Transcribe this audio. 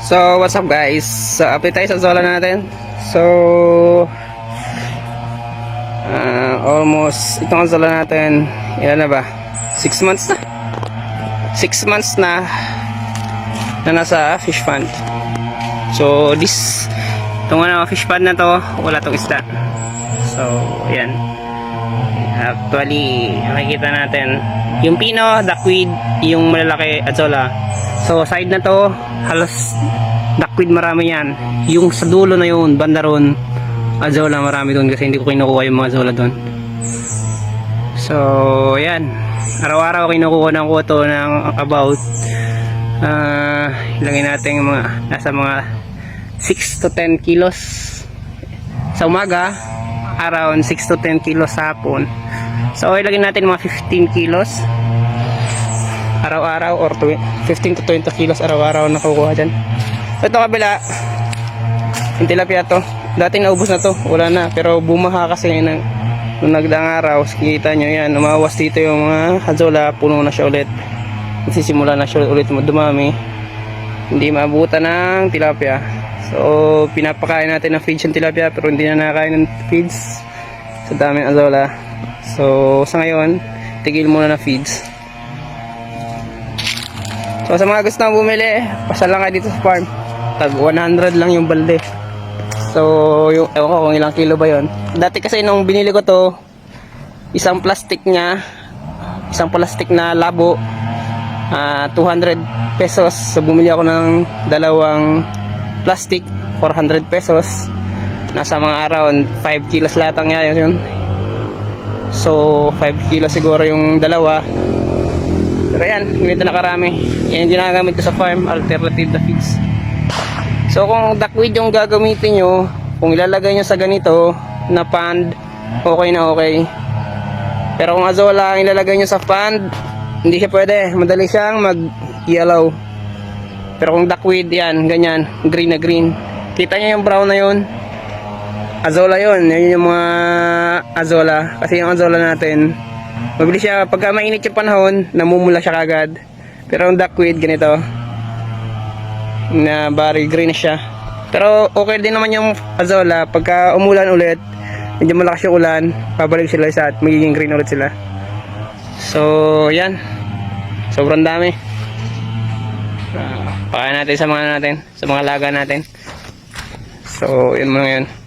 So, what's up guys? So, update tayo sa Zola natin. So, ah, almost, itong Zola natin, ilan na ba? 6 months na. 6 months na na nasa fish pond. So, this, itong ano, fish pond na to, wala tong isda. So, ayan. Actually, makikita natin yung pino, duckweed, yung malalaki azola. So, side na to, halos duckweed marami yan. Yung sa dulo na yun, banda ron, azola marami doon kasi hindi ko kinukuha yung mga azola doon. So, yan. Araw-araw kinukuha ng kuto ng about ah ilagay natin yung mga nasa mga 6 to 10 kilos sa umaga around 6 to 10 kilos hapon. So ilagay natin mga 15 kilos. Araw-araw or tw- 15 to 20 kilos araw-araw na kukuha dyan. So ito kabila. Yung tilapia to. Dati naubos na to. Wala na. Pero bumaha kasi ng nung nagdaang araw. Kita nyo yan. Umawas dito yung mga hazola. Puno na siya ulit. Nagsisimula na siya ulit dumami. Hindi maabutan ng tilapia so pinapakain natin ng feeds yung tilapia pero hindi na nakakain ng feeds. Sa daming azola. So sa ngayon tigil muna na feeds. So sa mga gusto na bumili pasal lang kayo dito sa farm. Tag 100 lang yung balde. So yung ewan ko kung ilang kilo ba yon dati kasi nung binili ko to isang plastic niya isang plastic na labo ah 200 pesos. So bumili ako ng dalawang plastic 400 pesos. Nasa mga around 5 kilos lahat ang yan yun. So 5 kilos siguro yung dalawa. Pero yan ganito na karami yan ginagamit ko sa farm alternative na feeds. So kung duckweed yung gagamitin nyo kung ilalagay nyo sa ganito na pond okay na okay. Pero kung azola ang ilalagay nyo sa pond hindi siya pwede. Madali siyang mag-yellow. Pero kung duckweed, yan, ganyan, green na green. Kita niyo yung brown na yun? Azola yun. Yun yung mga azola. Kasi yung azola natin, mabilis siya, pagka mainit yung panahon, namumula siya kagad. Pero yung duckweed, ganito. Na bari green siya. Pero okay din naman yung azola. Pagka umulan ulit, medyo malakas yung ulan, pabalik sila sa at magiging green ulit sila. So, yan. Sobrang dami. Uh, pakain natin sa mga natin, sa mga laga natin. So, yun muna yun.